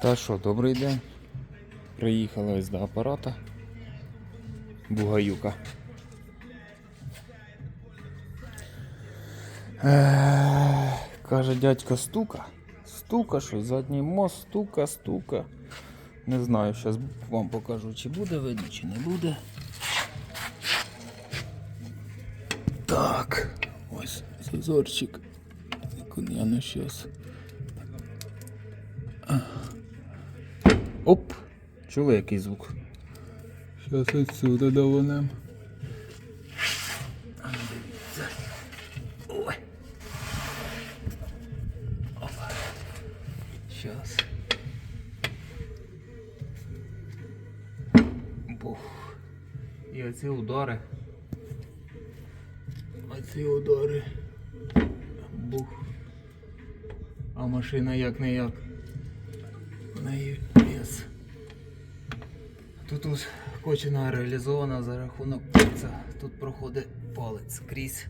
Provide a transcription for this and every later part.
Та що, добрий день. Приїхали ось до апарата. Бугаюка. Ех, Каже дядько стука. Стука, що задній мост, стука, стука. Не знаю, зараз вам покажу, чи буде видно, чи не буде. Так, ось зазорчик. Я ну щас. Оп! Чули який звук? Щас отсюда довонем. Ой. Опа. Щас. Бух. І оці удари. Оці удари. Бух. А машина як не як. Тут ось кочина реалізована за рахунок пальця. Тут проходить палець крізь.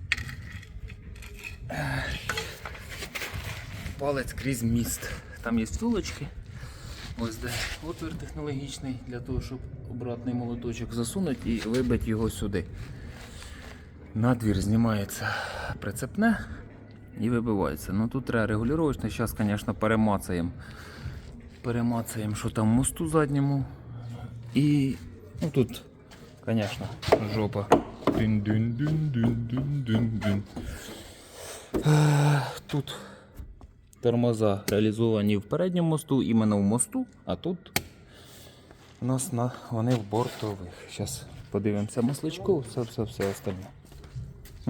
Палець крізь міст. Там є втулочки. Ось де отвір технологічний для того, щоб обратний молоточок засунути і вибити його сюди. Надвір знімається прицепне і вибивається. Ну тут треба регулювати. Зараз, звісно, перемацаємо. Перемацаємо, що там мосту задньому. І ну тут, звісно, жопа. Дин-дин-дин-дин-дин-дин-дин. Тут тормоза реалізовані в передньому мосту, іменно в мосту, а тут у нас на, вони в бортових. Зараз подивимося масличку, все, все, все остальне.